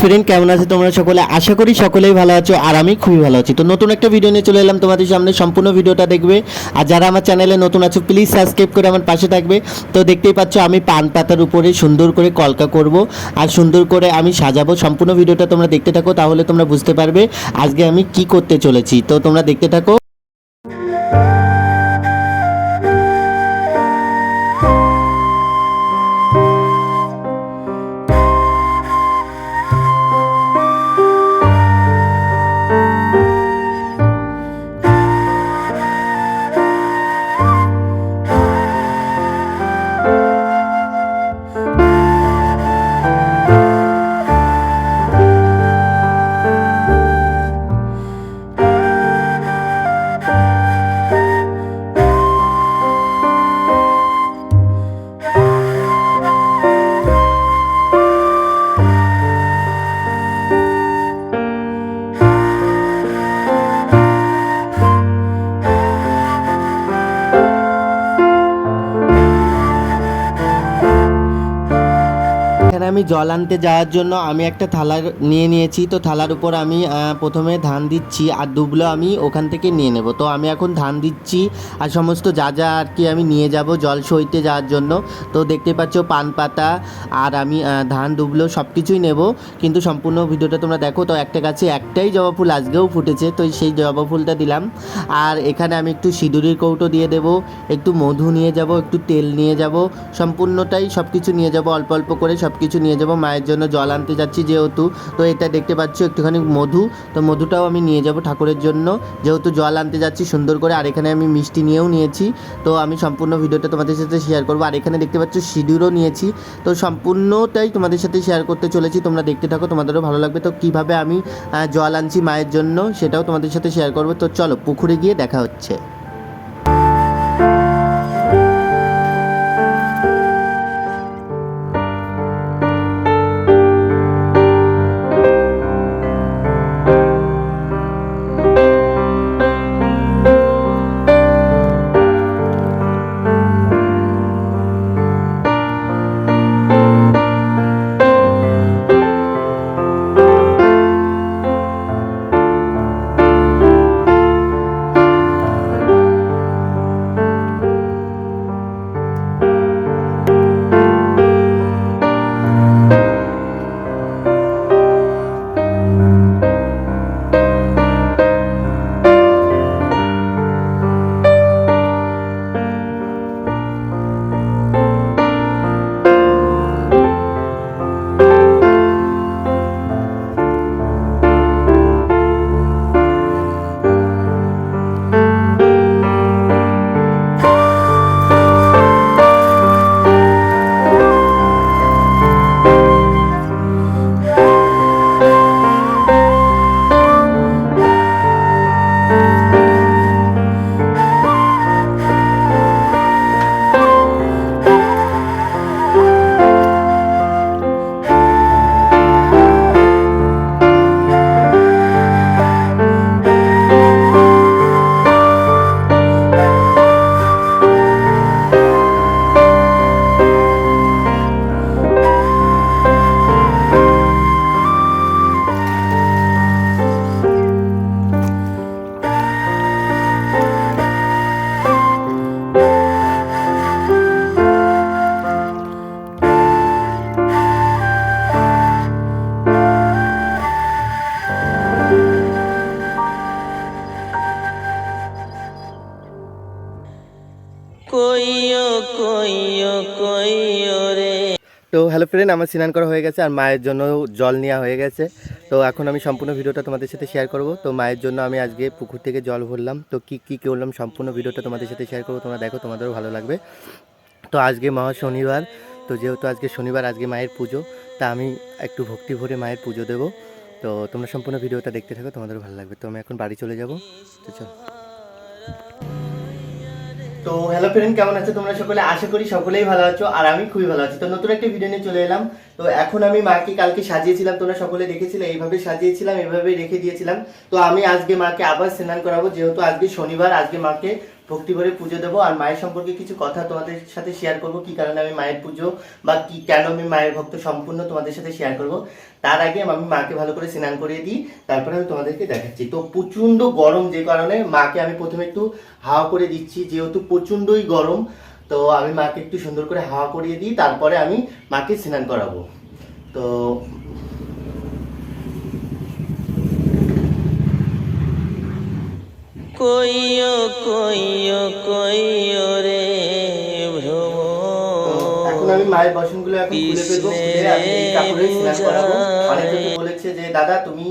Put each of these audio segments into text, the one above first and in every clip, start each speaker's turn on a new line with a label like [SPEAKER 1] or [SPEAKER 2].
[SPEAKER 1] Friend, কেমন আছে তোমরা সকলে? আশা করি সকলেই ভালো আছো আর আমি খুবই ভালো আছি। তো নতুন একটা ভিডিও নিয়ে চলে এলাম, তোমাদের সামনে সম্পূর্ণ ভিডিওটা দেখবে। আর যারা আমার চ্যানেলে নতুন আছো প্লিজ সাবস্ক্রাইব করে আমার পাশে থাকবে। তো দেখতেই পাচ্ছ, আমি পান পাতার উপরে সুন্দর করে কলকা করব। আর সুন্দর করে আমি সাজাবো সম্পূর্ণ ভিডিওটা তোমরা দেখতে থাকো, তাহলে তোমরা বুঝতে পারবে আজকে আমি কি করতে চলেছি। তো তোমরা দেখতে থাকো। আমি জল আনতে যাওয়ার জন্য আমি একটা থালা নিয়ে নিয়েছি। তো থালার উপর আমি প্রথমে ধান দিচ্ছি আর দুবলো আমি ওখান থেকে নিয়ে নেব। তো আমি এখন ধান দিচ্ছি আর সমস্ত যা যা আর কি আমি নিয়ে যাব জল সইতে যাওয়ার জন্য। তো দেখতে পাচ্ছ পান পাতা আর আমি ধান, দুবলো সব কিছুই নেব। কিন্তু সম্পূর্ণ ভিডিওটা তোমরা দেখো, তো একটা গাছে একটাই জবা ফুল আজকেও ফুটেছে, তো সেই জবা ফুলটা দিলাম। আর এখানে আমি একটু সিঁদুরের কৌটো দিয়ে দেব, একটু মধু নিয়ে যাব, একটু তেল নিয়ে যাব, সম্পূর্ণটাই সব কিছু নিয়ে যাব, অল্প অল্প করে সব কিছু নিয়ে যাব, মায়ের জন্য জল আনতে যাচ্ছি যেহেতু। তো এটা দেখতে পাচ্ছ, একটুখানি মধু। তো মধুটাও আমি নিয়ে যাব ঠাকুরের জন্য। যেহেতু জল আনতে যাচ্ছি সুন্দর করে, আর এখানে আমি মিষ্টি নিয়েও নিয়েছি। তো আমি সম্পূর্ণ ভিডিওটা তোমাদের সাথে শেয়ার করব। আর এখানে দেখতে পাচ্ছ, সিঁদুরও নিয়েছি। তো সম্পূর্ণটাই তোমাদের সাথে শেয়ার করতে চলেছি। তোমরা দেখতে থাকো, তোমাদেরও ভালো লাগবে। তো কীভাবে আমি জল আনছি মায়ের জন্য, সেটাও তোমাদের সাথে শেয়ার করব। তো চলো, পুকুরে গিয়ে দেখা হচ্ছে। হ্যালো ফ্রেন্ড আমার স্নান করা হয়ে গেছে আর মায়ের জন্য জল নেওয়া হয়ে গেছে। তো এখন আমি সম্পূর্ণ ভিডিওটা তোমাদের সাথে শেয়ার করব। তো মায়ের জন্য আমি আজকে পুকুর থেকে জল ভরলাম। তো কী কী করলাম সম্পূর্ণ ভিডিওটা তোমাদের সাথে শেয়ার করব। তোমরা দেখো, তোমাদেরও ভালো লাগবে। তো আজকে মহা শনিবার। তো যেহেতু আজকে শনিবার, আজকে মায়ের পুজো, তা আমি একটু ভক্তি ভরে মায়ের পুজো দেবো। তো তোমরা সম্পূর্ণ ভিডিওটা দেখতে থাকো, তোমাদেরও ভালো লাগবে। তো আমি এখন বাড়ি চলে যাব। তো চলো। তো হ্যালো ফ্রেন্ড কেমন আছো? তোমরা সকলে আশা করি সকলেই ভালো আছো আর আমি খুবই ভালো আছি। তো নতুন একটা ভিডিও নিয়ে চলে এলাম। তো এখন আমি মাকে কালকে সাজিয়েছিলাম, তোমরা সকলে দেখেছিলে, এইভাবে সাজিয়েছিলাম, এইভাবে রেখে দিয়েছিলাম। তো আমি আজকে মাকে আবার স্নান করাবো, যেহেতু আজকে শনিবার, আজকে মাকে ভক্তি ভরে পুজো দেবো। আর মায়ের সম্পর্কে কিছু কথা তোমাদের সাথে শেয়ার করব। কি কারণে আমি মায়ের পুজো বা কি কেন আমি মায়ের ভক্ত সম্পূর্ণ তোমাদের সাথে শেয়ার করব। তার আগে আমি মাকে ভালো করে স্নান করিয়ে দিই। তারপরে আমি তোমাদেরকে দেখাচ্ছি। তো প্রচণ্ড গরম যে কারণে মাকে আমি প্রথমে একটু হাওয়া করে দিচ্ছি, যেহেতু প্রচণ্ডই গরম। তো আমি মাকে একটু সুন্দর করে হাওয়া করিয়ে দিই। তারপরে আমি মাকে স্নান করাবো। তো
[SPEAKER 2] কইও কইও কইও রে ভ্রম
[SPEAKER 1] এখন আমি মায়ের বাসনগুলো এখন খুলে ফেলব খুলে আমি কাপড়ে স্নান করাবো। অনেকে তো বলেছে যে দাদা তুমি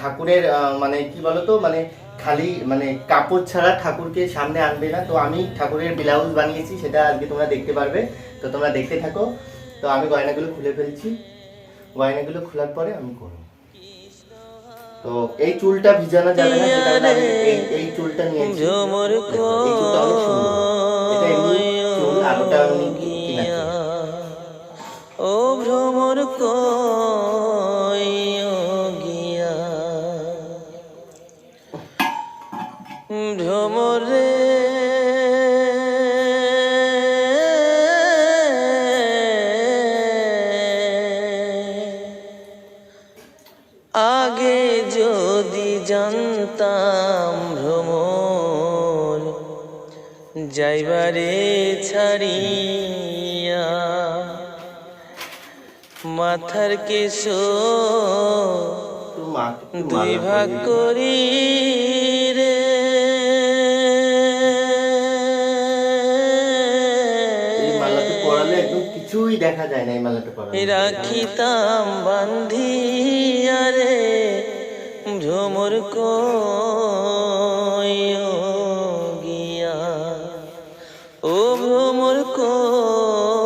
[SPEAKER 1] ঠাকুরের মানে কি বলতো মানে খালি মানে কাপড় ছাড়া ঠাকুরকে সামনে আনবে না। তো আমি ঠাকুরের ব্লাউজ বানিয়েছি সেটা আজকে তোমরা দেখতে পারবে। তো তোমরা দেখতে থাকো। তো আমি গয়নাগুলো খুলে ফেলছি। গয়নাগুলো খোলার পরে আমি করব। তো এই চুলটা ভিজানো যাবে না সেটা কারণে আমি এই- এই চুলটা নিয়েছি। এই চুলটা অনেক সুন্দর। এটা এমনি চুল আর আমি কিনেছি
[SPEAKER 2] ও ভ্রমর কইও ভ্রমর যাইবারে ছাড়িয়া মাথার কেশ দুই ভাগ। করি রে।
[SPEAKER 1] কিছুই দেখা যায় না এই মালাটা
[SPEAKER 2] রাখিতাম বান্ধিয়া রে। কইও গিয়া ও ভ্রমর কইও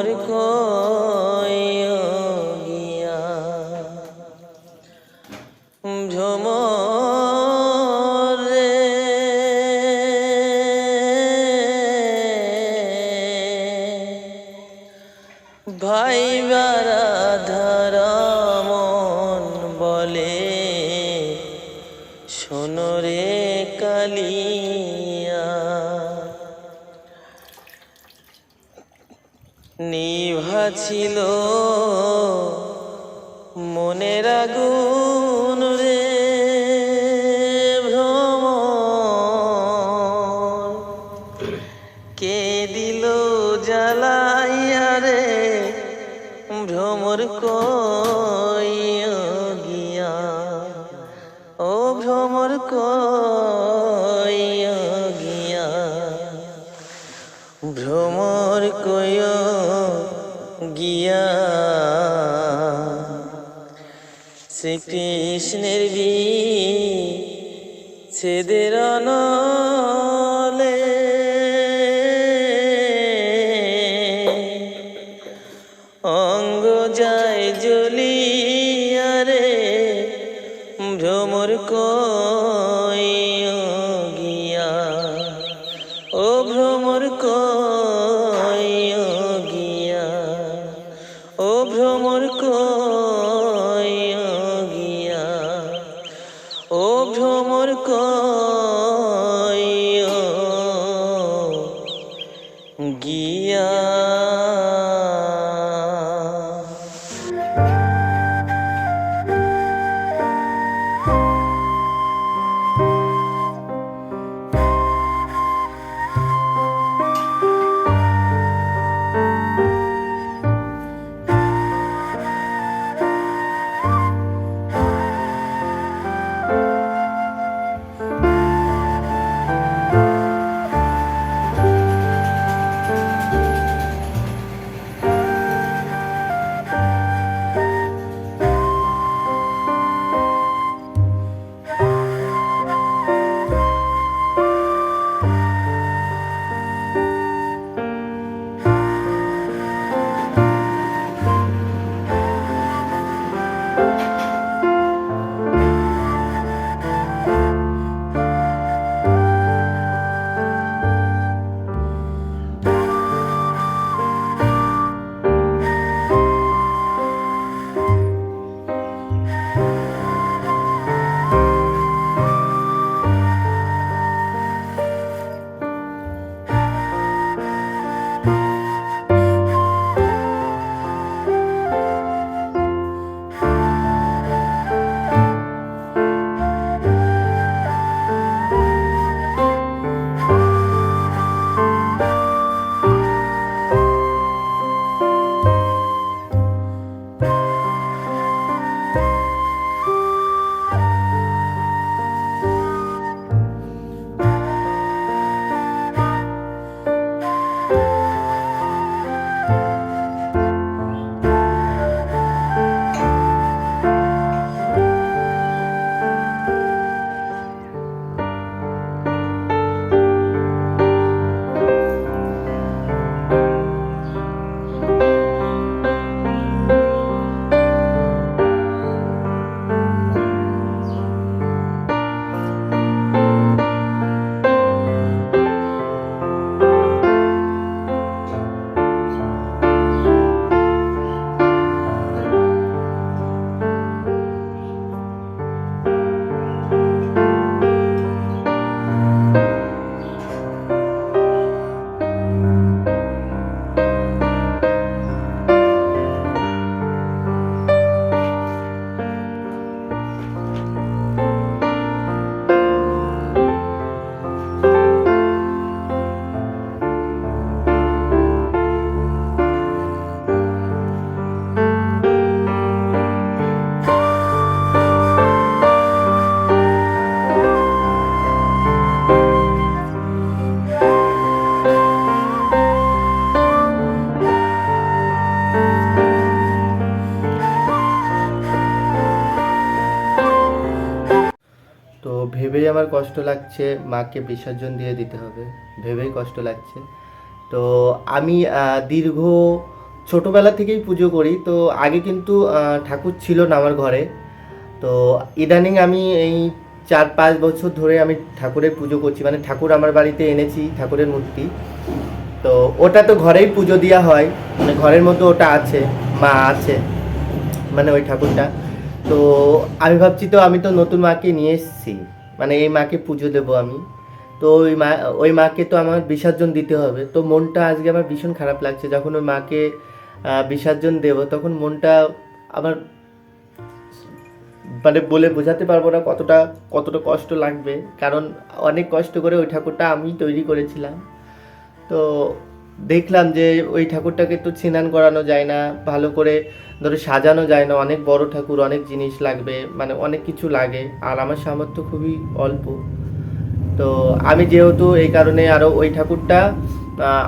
[SPEAKER 2] ভ্রমর মনের আগুন শ্রীকৃষ্ণের বি ছেদের নলে গিয়া
[SPEAKER 1] কষ্ট লাগছে, মাকে বিসর্জন দিয়ে দিতে হবে, ভেবেই কষ্ট লাগছে। তো আমি দীর্ঘ ছোটোবেলা থেকেই পুজো করি, তো আগে কিন্তু ঠাকুর ছিল না আমার ঘরে। তো ইদানিং আমি এই চার পাঁচ বছর ধরে আমি ঠাকুরের পুজো করছি মানে ঠাকুর আমার বাড়িতে এনেছি, ঠাকুরের মূর্তি। তো ওটা তো ঘরেই পুজো দেওয়া হয় মানে ঘরের মধ্যে ওটা আছে, মা আছে মানে ওই ঠাকুরটা। তো আমি ভাবছি তো আমি তো নতুন মাকে নিয়ে এসেছি। মানে এই মাকে পুজো দেবো আমি। তো ওই মা, ওই মাকে তো আমার বিসর্জন দিতে হবে। তো মনটা আজকে আমার ভীষণ খারাপ লাগছে। যখন ওই মাকে বিসর্জন দেব, তখন মনটা আমার মানে বলে বোঝাতে পারব না কতটা কতটা কষ্ট লাগবে। কারণ অনেক কষ্ট করে ওই ঠাকুরটা আমি তৈরি করেছিলাম। তো দেখলাম যে ওই ঠাকুরটাকে তো স্নান করানো যায় না। ভালো করে ধরো সাজানো যায় না, অনেক বড় ঠাকুর, অনেক জিনিস লাগবে মানে অনেক কিছু লাগে। আর আমার সামর্থ্য খুবই অল্প। তো আমি যেহেতু এই কারণে আরও ওই ঠাকুরটা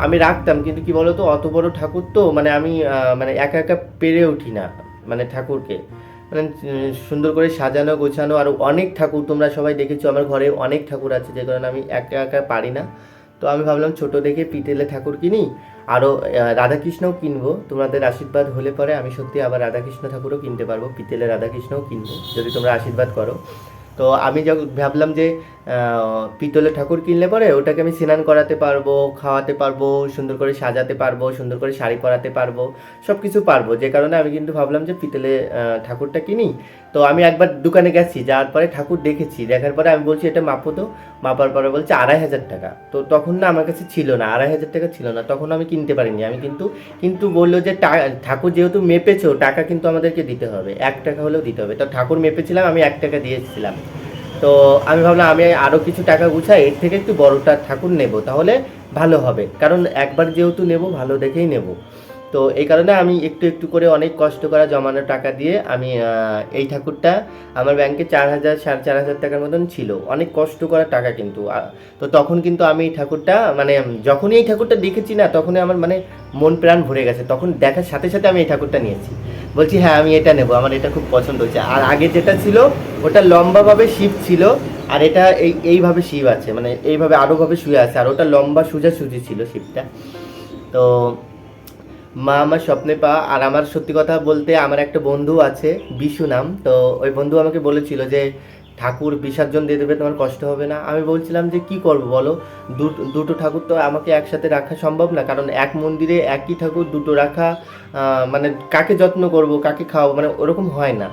[SPEAKER 1] আমি রাখতাম, কিন্তু কি বলতো, অত বড় ঠাকুর তো মানে আমি মানে একা একা পেরে উঠি না মানে ঠাকুরকে। মানে সুন্দর করে সাজানো, গোছানো, আর অনেক ঠাকুর তোমরা সবাই দেখেছ, আমার ঘরে অনেক ঠাকুর আছে, যে কারণে আমি একা একা পারি না। তো আমি ভাবলাম ছোট দেখে পিতেলে ঠাকুর কিনি আরও রাধাকৃষ্ণও কিনবো। তোমাদের আশীর্বাদ হলে পরে আমি সত্যি আবার রাধাকৃষ্ণ ঠাকুরও কিনতে পারব। পিতেলে রাধাকৃষ্ণও কিনবো, যদি তোমরা আশীর্বাদ করো। তো আমি যখন ভাবলাম যে পিতলের ঠাকুর কিনলে পরে ওটাকে আমি স্নান করাতে পারব, খাওয়াতে পারব, সুন্দর করে সাজাতে পারব, সুন্দর করে শাড়ি পরাতে পারব সব কিছু পারব। যে কারণে আমি কিন্তু ভাবলাম যে পিতলে ঠাকুরটা কিনি। তো আমি একবার দোকানে গেছি, যাওয়ার পরে ঠাকুর দেখেছি। দেখার পরে আমি বলছি, এটা মাপো তো? মাপার পরে বলছে, আড়াই হাজার টাকা। তো তখন না আমার কাছে ছিল না, আড়াই হাজার টাকা ছিল না। তখন আমি কিনতে পারিনি। আমি কিন্তু কিন্তু বলল যে ঠাকুর যেহেতু মেপেছো, টাকা কিন্তু আমাদেরকে দিতে হবে। এক টাকা হলেও দিতে হবে। তো ঠাকুর মেপেছিলাম, আমি এক টাকা দিয়ে এসেছিলাম তো আমি ভাবলাম আমি আরও কিছু টাকা গুছাই, এর থেকে একটু বড়টা ঠাকুর নেব, তাহলে ভালো হবে। কারণ একবার যেহেতু নেব, ভালো দেখেই নেব। তো এই কারণে আমি একটু একটু করে অনেক কষ্ট করা জমানো টাকা দিয়ে আমি এই ঠাকুরটা আমার ব্যাংকে চার হাজার, সাড়ে চার হাজার টাকার মতন ছিল। অনেক কষ্ট করা টাকা কিন্তু। তো তখন কিন্তু আমি এই ঠাকুরটা মানে যখনই এই ঠাকুরটা দেখেছি না, তখনই আমার মানে মন প্রাণ ভরে গেছে। তখন দেখার সাথে সাথে আমি এই ঠাকুরটা নিয়েছি। বলছি হ্যাঁ আমি এটা নেব। আমার এটা খুব পছন্দ হয়েছে। আর আগে যেটা ছিল, ওটা লম্বাভাবে শিব ছিল, আর এটা এই, এইভাবে শিব আছে। মানে এইভাবে আরোভাবে শুয়ে আছে। আর ওটা লম্বা সোজা সুজি ছিল শিবটা। তো মা আমার স্বপ্নে পা, আর আমার সত্যি কথা বলতে আমার একটা বন্ধু আছে, বিশু নাম। তো ওই বন্ধু আমাকে বলেছিল যে, ঠাকুর বিসর্জন দিয়ে দেবে, তোমার কষ্ট হবে না। আমি বলছিলাম যে, কি করব বলো? দুটো ঠাকুর তো আমাকে একসাথে রাখা সম্ভব না। কারণ এক মন্দিরে একই ঠাকুর দুটো রাখা মানে কাকে যত্ন করব, কাকে খাওয়াবো মানে ওরকম হয় না।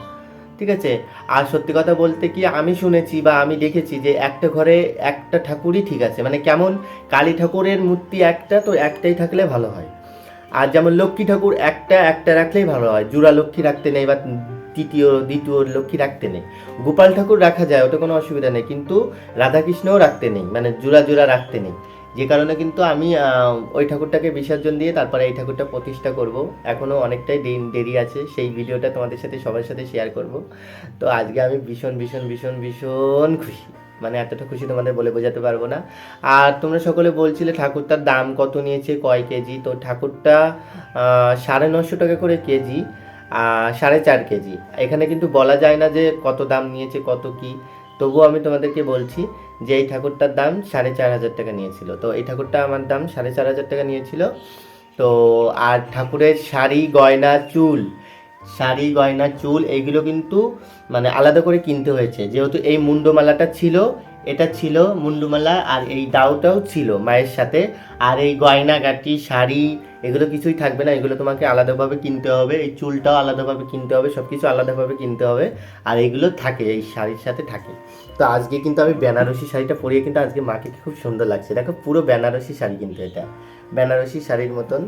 [SPEAKER 1] ঠিক আছে? আর সত্যি কথা বলতে কি, আমি শুনেছি বা আমি দেখেছি যে, একটা ঘরে একটা ঠাকুরই ঠিক আছে। মানে কেমন? কালী ঠাকুরের মূর্তি একটা, তো একটাই থাকলে ভালো হয়। আর যেমন লক্ষ্মী ঠাকুর একটা একটা রাখলেই ভালো হয়। জোড়া লক্ষ্মী রাখতে নেই বা তৃতীয়, দ্বিতীয় লক্ষ্মী রাখতে নেই। গোপাল ঠাকুর রাখা যায় ওটা কোনো অসুবিধা নেই। কিন্তু রাধাকৃষ্ণও রাখতে নেই মানে জোড়া জোড়া রাখতে নেই। যে কারণে কিন্তু আমি ওই ঠাকুরটাকে বিসর্জন দিয়ে তারপরে এই ঠাকুরটা প্রতিষ্ঠা করব। এখনও অনেকটাই দিন- দেরি আছে, সেই ভিডিওটা তোমাদের সাথে সবার সাথে শেয়ার করব। তো আজকে আমি ভীষণ ভীষণ ভীষণ ভীষণ খুশি। মানে এতটা খুশি তোমাদের বলে বোঝাতে পারব না। আর তোমরা সকলে বলছিলে ঠাকুরটার দাম কত নিয়েছে, কয় কেজি? তো ঠাকুরটা সাড়ে নশো টাকা করে কেজি সাড়ে চার কেজি। এখানে কিন্তু বলা যায় না যে কত দাম নিয়েছে, কত কি। তবুও আমি তোমাদেরকে বলছি যে এই ঠাকুরটার দাম সাড়ে চার হাজার টাকা নিয়েছিল। তো এই ঠাকুরটা আমার দাম সাড়ে চার হাজার টাকা নিয়েছিল। তো আর ঠাকুরের শাড়ি, গয়না, চুল শাড়ি, গয়না, চুল এইগুলো কিন্তু মানে আলাদা করে কিনতে হয়েছে। যেহেতু এই মুন্ডমালাটা ছিল, এটা ছিল মুন্ডুমালা আর এই দাওটাও ছিল মায়ের সাথে। আর এই গয়না, গাটি, শাড়ি এগুলো কিছুই থাকবে না। এগুলো তোমাকে আলাদাভাবে কিনতে হবে, এই চুলটাও আলাদাভাবে কিনতে হবে সব কিছু আলাদাভাবে কিনতে হবে। আর এগুলো থাকে, এই শাড়ির সাথে থাকে। তো আজকে কিন্তু আমি বেনারসি শাড়িটা পরিয়ে কিন্তু আজকে মাকে খুব সুন্দর লাগছে। দেখো পুরো বেনারসি শাড়ি কিন্তু এটা। বেনারসি শাড়ির মতন।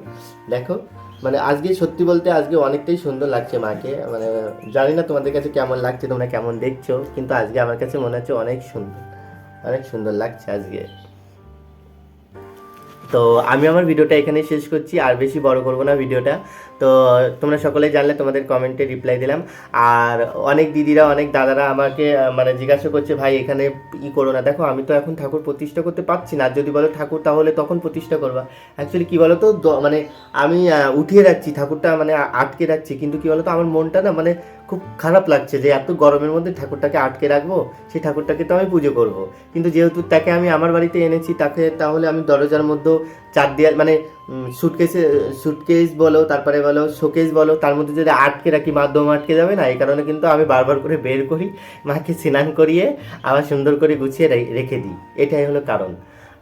[SPEAKER 1] দেখো মানে আজকে সত্যি বলতে আজকে অনেকটাই সুন্দর লাগছে মাকে। মানে জানি না তোমাদের কাছে কেমন লাগছে, তোমরা কেমন দেখছ, কিন্তু আজকে আমার কাছে মনে হচ্ছে অনেক সুন্দর। অনেক সুন্দর লাগছে আজকে। তো আমি আমার ভিডিওটা এখানে শেষ করছি, আর বেশি বড় করব না ভিডিওটা। তো তোমরা সকলে জানলে তোমাদের কমেন্টে রিপ্লাই দিলাম। আর অনেক দিদিরা, অনেক দাদারা আমাকে মানে জিজ্ঞাসা করছে, ভাই, এখানে ই করো না। দেখো, আমি তো এখন ঠাকুর প্রতিষ্ঠা করতে পারছি না। যদি বলো ঠাকুর, তাহলে তখন প্রতিষ্ঠা করবা। অ্যাকচুয়ালি কী বলো তো মানে আমি উঠিয়ে রাখছি। ঠাকুরটা মানে আটকে রাখছি। কিন্তু কী বলো তো আমার মনটা না মানে খুব খারাপ লাগছে যে এত গরমের মধ্যে ঠাকুরটাকে আটকে রাখব, সেই ঠাকুরটাকে তো আমি পুজো করব। কিন্তু যেহেতু তাকে আমি আমার বাড়িতে এনেছি, তাকে তাহলে আমি দরজার মধ্যে চার দেওয়াল মানে সুটকেসে সুটকেস বলো, তারপরে বলো শোকেস বলো, তার মধ্যে যদি আটকে রাখি, মাধ্যম আটকে যাবে না, এই কারণে কিন্তু আমি বারবার করে বের করি, মাকে স্নান করিয়ে আবার সুন্দর করে গুছিয়ে রেখে দিই এটাই হলো কারণ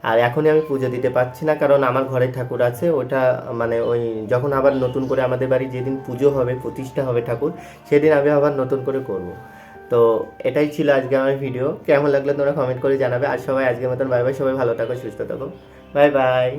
[SPEAKER 1] আর এখনই আমি পুজো দিতে পারছি না, কারণ আমার ঘরে ঠাকুর আছে। ওটা মানে ওই যখন আবার নতুন করে আমাদের বাড়ি যেদিন পুজো হবে, প্রতিষ্ঠা হবে ঠাকুর, সেদিন আমি আবার নতুন করে করব। তো এটাই ছিল আজকে আমার ভিডিও কেমন লাগল তোমরা কমেন্ট করে জানাবে। আর সবাই আজকের মতন বাই বাই সবাই ভালো থাকো, সুস্থ থাকো। Bye bye